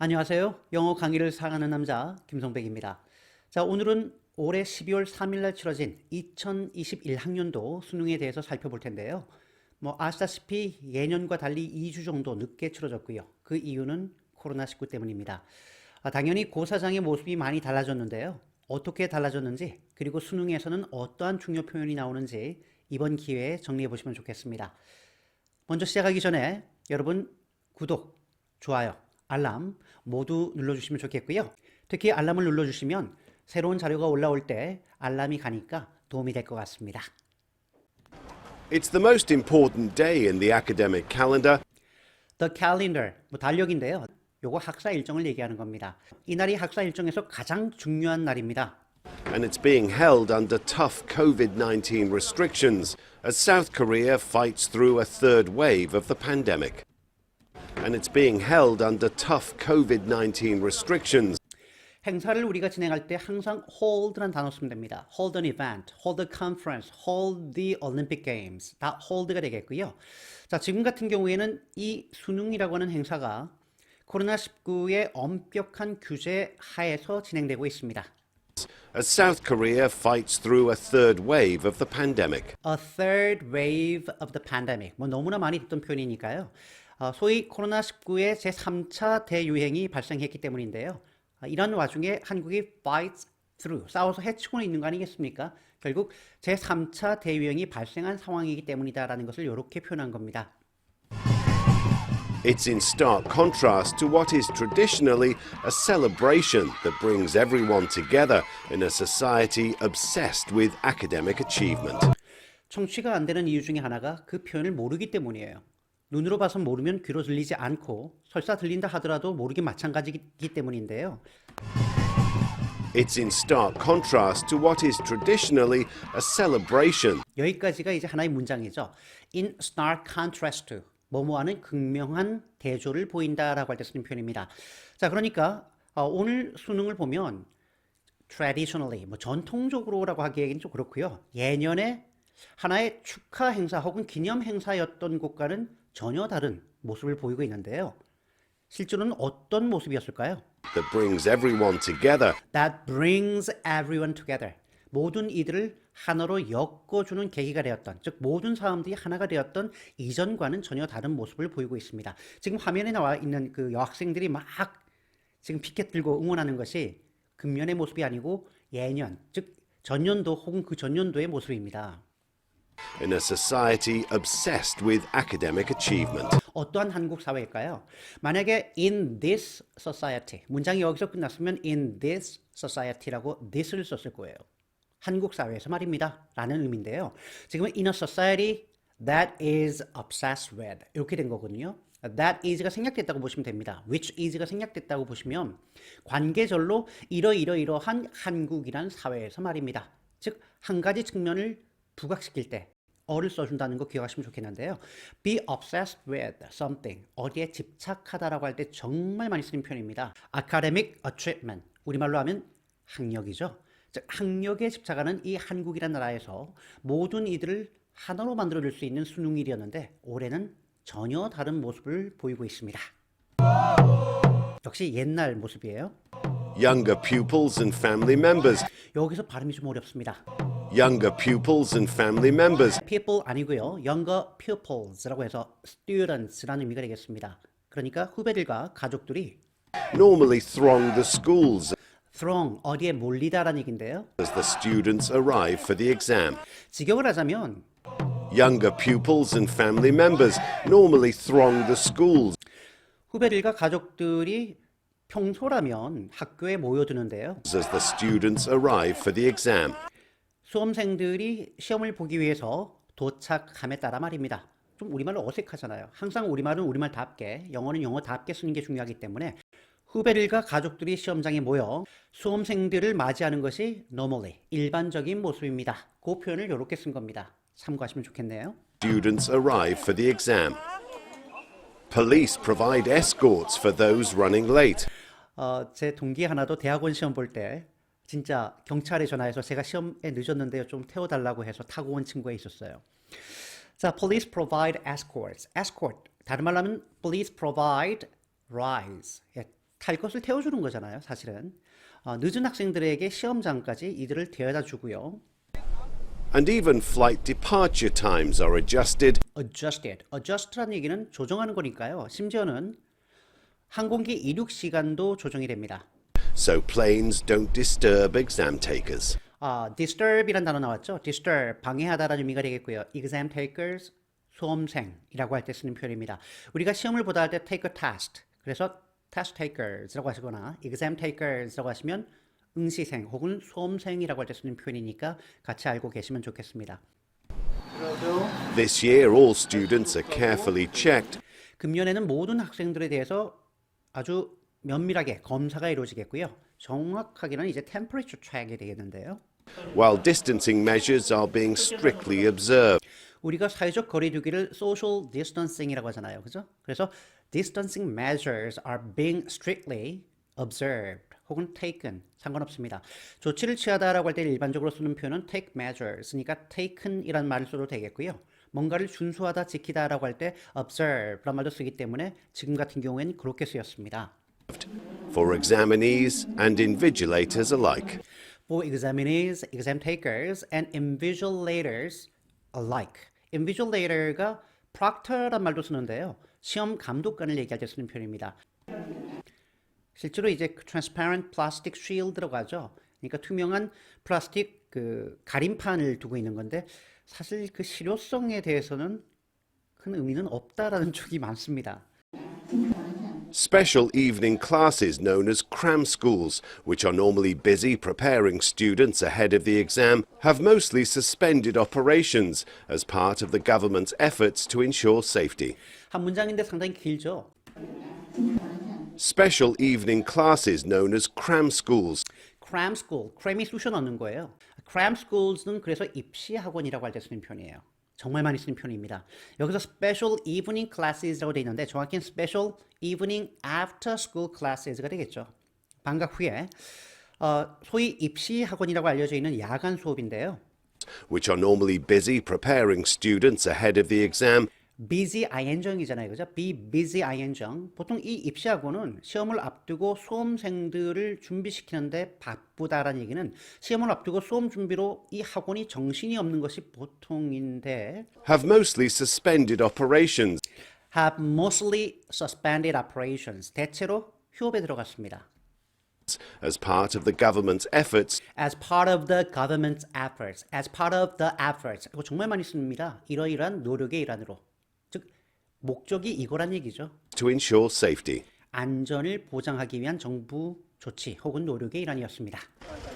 안녕하세요. 영어 강의를 사랑하는 남자 김성백입니다. 자, 오늘은 올해 12월 3일 날 치러진 2021학년도 수능에 대해서 살펴볼 텐데요. 뭐 아시다시피 예년과 달리 2주 정도 늦게 치러졌고요. 그 이유는 코로나19 때문입니다. 아, 당연히 고사장의 모습이 많이 달라졌는데요. 어떻게 달라졌는지 그리고 수능에서는 어떠한 중요 표현이 나오는지 이번 기회에 정리해 보시면 좋겠습니다. 먼저 시작하기 전에 여러분 구독, 좋아요, 알람 모두 눌러주시면 좋겠고요. 특히 알람을 눌러주시면 새로운 자료가 올라올 때 알람이 가니까 도움이 될 것 같습니다. It's the most important day in the academic calendar The calendar, 뭐 달력인데요. 요거 학사 일정을 얘기하는 겁니다. 이날이 학사 일정에서 가장 중요한 날입니다. and it's being held under tough COVID 19 restrictions as South Korea fights through a third wave of the pandemic. And it's being held under tough COVID 19 restrictions 행사를 우리가 진행할 때 항상 hold란 단어 쓰면 됩니다. hold an event, hold a conference, hold the Olympic Games. 다 hold가 되겠고요. 자, 지금 같은 경우에는 이 수능이라고 하는 행사가 코로나19의 엄격한 규제 하에서 진행되고 있습니다. as South Korea fights through a third wave of the pandemic. A third wave of the pandemic. 뭐 너무나 많이 듣던 표현이니까요. 어, 소위 코로나19의 제3차 대유행이 발생했기 때문인데요. 아, 이런 와중에 한국이 fights through, 싸워서 해치고는 있는 거 아니겠습니까? 결국 제3차 대유행이 발생한 상황이기 때문이다라는 것을 이렇게 표현한 겁니다. It's in stark contrast to what is traditionally a celebration that brings everyone together in a society obsessed with academic achievement. 청취가 안 되는 이유 중에 하나가 그 표현을 모르기 때문이에요. 눈으로 봐서 모르면 귀로 들리지 않고 설사 들린다 하더라도 모르기 마찬가지이기 때문인데요. It's in stark contrast to what is traditionally a celebration 여기까지가 이제 하나의 문장이죠. In stark contrast to 뭐뭐하는 극명한 대조를 보인다라고 할 때 쓰는 표현입니다. 자, 그러니까 어, 오늘 수능을 보면 traditionally 뭐 전통적으로라고 하기에는 좀 그렇고요. 예년에 하나의 축하 행사 혹은 기념 행사였던 곳과는 전혀 다른 모습을 보이고 있는데요. 실제로는 어떤 모습이었을까요? that brings everyone together That brings everyone together. 모든 이들을 하나로 엮어주는 계기가 되었던, 즉 모든 사람들이 하나가 되었던 이전과는 전혀 다른 모습을 보이고 있습니다. 지금 화면에 나와 있는 그 여학생들이 막 지금 피켓 들고 응원하는 것이 금년의 모습이 아니고 예년, 즉 전년도 혹은 그 전년도의 모습입니다. In a society obsessed with academic achievement. 어떠한 한국 사회일까요? 만약에 in this society 문장이 여기서 끝났으면 in this society라고 this를 썼을 거예요. 한국 사회에서 말입니다. 라는 의미인데요. 지금은 in a society that is obsessed with 이렇게 된 거거든요. that is가 생략됐다고 보시면 됩니다. which is가 생략됐다고 보시면 관계절로 이러이러이러한 한국이란 사회에서 말입니다. 즉 한 가지 측면을 부각시킬 때 어를 써준다는 거 기억하시면 좋겠는데요. be obsessed with something 어디에 집착하다라고 할 때 정말 많이 쓰는 표현입니다. academic achievement 우리말로 하면 학력이죠. 즉 학력에 집착하는 이 한국이란 나라에서 모든 이들을 하나로 만들어줄 수 있는 수능일이었는데 올해는 전혀 다른 모습을 보이고 있습니다. 역시 옛날 모습이에요. Younger pupils and family members. 여기서 발음이 좀 어렵습니다. Younger pupils and family members people 아니고요. younger pupils라고 해서 students라는 의미가 되겠습니다. 그러니까 후배들과 가족들이 normally throng the schools throng 어디에 몰리다라는 얘기인데요. as the students arrive for the exam. 직역을 하자면 Younger pupils and family members normally throng the schools 후배들과 가족들이 평소라면 학교에 모여드는데요. as the students arrive for the exam. 수험생들이 시험을 보기 위해서 도착함에 따라 말입니다. 좀 우리말로 어색하잖아요. 항상 우리말은 우리말답게, 영어는 영어답게 쓰는 게 중요하기 때문에 후배들과 가족들이 시험장에 모여 수험생들을 맞이하는 것이 normally, 일반적인 모습입니다. 그 표현을 이렇게 쓴 겁니다. 참고하시면 좋겠네요. Students arrive for the exam. Police provide escorts for those running late. 어, 제 동기 하나도 대학원 시험 볼때 진짜 경찰에 전화해서 제가 시험에 늦었는데요. 좀 태워달라고 해서 타고 온 친구가 있었어요. 자, police provide escorts. escort. 다른 말로 하면 police provide rides. 예, 탈 것을 태워주는 거잖아요, 사실은. 어, 늦은 학생들에게 시험장까지 이들을 데려다 주고요. And even flight departure times are adjusted adjusted. adjust라는 얘기는 조정하는 거니까요. 심지어는 항공기 이륙 시간도 조정이 됩니다. So planes don't disturb exam takers. 아, disturb이란 단어 나왔죠? disturb, 방해하다라는 의미가 되겠고요. exam takers, 수험생이라고 할 때 쓰는 표현입니다. 우리가 시험을 보다 할 때 take a test, 그래서 test takers라고 하시거나 exam takers라고 하시면 응시생 혹은 수험생이라고 할 때 쓰는 표현이니까 같이 알고 계시면 좋겠습니다. This year, all students are carefully checked 금년에는 모든 학생들에 대해서 아주 면밀하게 검사가 이루어지겠고요. 정확하게는 이제 temperature check이 되겠는데요. while distancing measures are being strictly observed. 우리가 사회적 거리두기를 social distancing이라고 하잖아요. 그죠? 그래서 distancing measures are being strictly observed 혹은 taken 상관없습니다. 조치를 취하다라고 할 때 일반적으로 쓰는 표현은 take measures니까 taken이란 말을 써도 되겠고요. 뭔가를 준수하다, 지키다라고 할 때 observe란 말도 쓰기 때문에 지금 같은 경우에는 그렇게 쓰였습니다. For examinees and invigilators alike. for examinees, exam takers, and invigilators alike. invigilator가 proctor란 말도 쓰는데요. 시험 감독관을 얘기할 때 쓰는 표현입니다. 실제로 이제 그 transparent plastic shield 들어가죠. 그러니까 투명한 플라스틱 그 가림판을 두고 있는 건데 사실 그 실효성에 대해서는 큰 의미는 없다라는 쪽이 많습니다. Special evening classes known as cram schools, which are normally busy preparing students ahead of the exam, have mostly suspended operations as part of the government's efforts to ensure safety. 한 문장인데 상당히 길죠. Special evening classes known as cram schools cram school, cram이 쑤셔 넣는 거예요. cram schools는 그래서 입시 학원이라고 할 때 쓰는 표현이에요. 정말 많이 쓰는 표현입니다. 여기서 special evening classes라고 돼 있는데 정확히는 special evening after school classes가 되겠죠. 방학 후에 어, 소위 입시 학원이라고 알려져 있는 야간 수업인데요. which are normally busy preparing students ahead of the exam, busy ing이잖아요. 그죠? be busy ing. 보통 이 입시학원은 시험을 앞두고 수험생들을 준비시키는데 바쁘다라는 얘기는 시험을 앞두고 수험 준비로 이 학원이 정신이 없는 것이 보통인데 have mostly suspended operations have mostly suspended operations. 대체로 휴업에 들어갔습니다. as part of the government's efforts as part of the government's efforts. as part of the efforts. 이거 정말 많이 씁니다. 이러이러한 노력의 일환으로. 즉 목적이 이거란 얘기죠. to ensure safety. 안전을 보장하기 위한 정부 조치 혹은 노력의 일환이었습니다.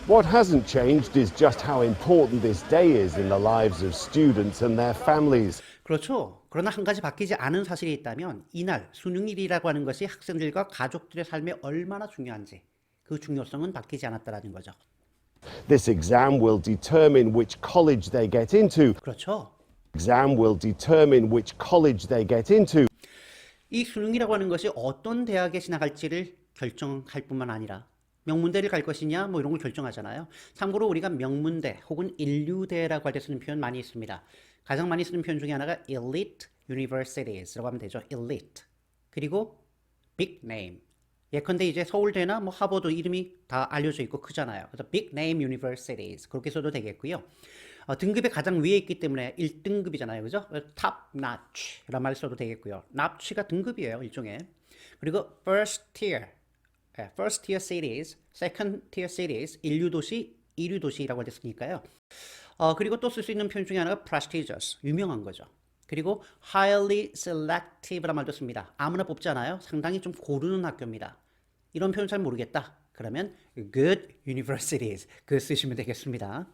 What hasn't changed is just how important this day is in the lives of students and their families. 그렇죠. 그러나 한 가지 바뀌지 않은 사실이 있다면 이날 수능일이라고 하는 것이 학생들과 가족들의 삶에 얼마나 중요한지 그 중요성은 바뀌지 않았다라는 거죠. This exam will determine which college they get into. 그렇죠. Exam will determine which college they get into. 이 수능이라고 하는 것이 어떤 대학에 진학할지를 결정할 뿐만 아니라 명문대를 갈 것이냐 뭐 이런 걸 결정하잖아요. 참고로 우리가 명문대 혹은 인류대라고 할 때 쓰는 표현 많이 있습니다. 가장 많이 쓰는 표현 중에 하나가 elite universities라고 하면 되죠. elite. 그리고 big name. 예컨대 이제 서울대나 뭐 하버드 이름이 다 알려져 있고 크잖아요. 그래서 big name universities 그렇게 써도 되겠고요. 어, 등급의 가장 위에 있기 때문에 1등급이잖아요. 그죠? top notch라는 말 써도 되겠고요. notch가 등급이에요. 일종의. 그리고 first tier. 예, first tier cities, second tier cities, 인류 도시, 이류 도시라고 쓰니까요. 어, 그리고 또 쓸 수 있는 표현 중에 하나가 prestigious, 유명한 거죠. 그리고 highly selectiv이라는 말도 씁니다. 아무나 뽑지 않아요. 상당히 좀 고르는 학교입니다. 이런 표현 잘 모르겠다. 그러면 good universities 그 쓰시면 되겠습니다.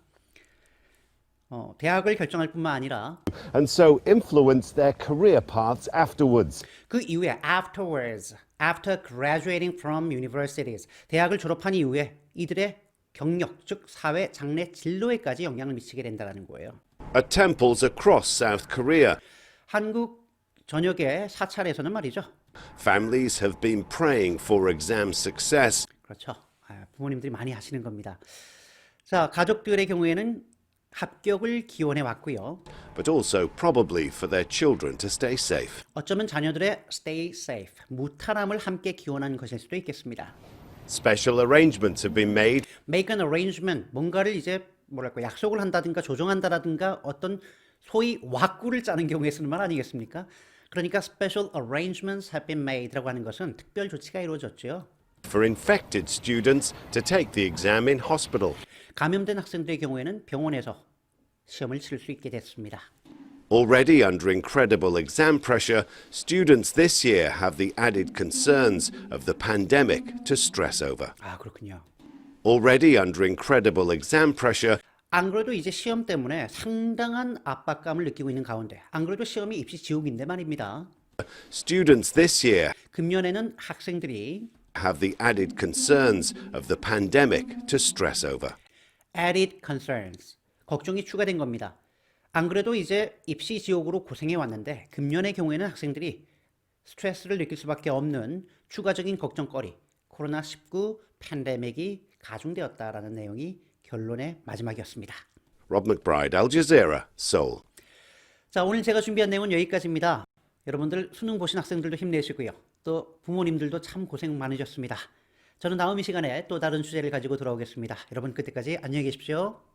어, 대학을 결정할 뿐만 아니라 And so influence their career paths afterwards. 그 이후에 afterwards, after graduating from universities, 대학을 졸업한 이후에 이들의 경력, 즉 사회 장래 진로에까지 영향을 미치게 된다는 거예요. At temples across South Korea, 한국 전역의 사찰에서는 말이죠. families have been praying for exam success 그렇죠. 아, 부모님들이 많이 하시는 겁니다. 자, 가족들의 경우에는 합격을 기원해 왔고요. but also probably for their children to stay safe. 어쩌면 자녀들의 stay safe, 무탈함을 함께 기원한 것일 수도 있겠습니다. Special arrangements have been made make an arrangement, 뭔가를 이제 뭐랄까 약속을 한다든가 조정한다라든가 어떤 소위 왁구를 짜는 경우에 쓰는 말 아니겠습니까? 그러니까 special arrangements have been made라고 하는 것은 특별 조치가 이루어졌죠. for infected students to take the exam in hospital. 감염된 학생들의 경우에는 병원에서 시험을 치를 수 있게 됐습니다. Already under incredible exam pressure, students this year have the added concerns of the pandemic to stress over. 아 그렇군요. Already under incredible exam pressure, 안 그래도 이제 시험 때문에 상당한 압박감을 느끼고 있는 가운데 안 그래도 시험이 입시 지옥인데 말입니다. students this year 금년에는 학생들이 have the added concerns of the pandemic to stress over. added concerns 걱정이 추가된 겁니다. 안 그래도 이제 입시 지옥으로 고생해 왔는데 금년의 경우에는 학생들이 스트레스를 느낄 수밖에 없는 추가적인 걱정거리 코로나 19 팬데믹이 가중되었다라는 내용이 결론의 마지막이었습니다. Rob McBride, Al Jazeera, Seoul. 자, 오늘 제가 준비한 내용은 여기까지입니다. 여러분들 수능 보신 학생들도 힘내시고요. 또 부모님들도 참 고생 많으셨습니다. 저는 다음 이 시간에 또 다른 주제를 가지고 돌아오겠습니다. 여러분 그때까지 안녕히 계십시오.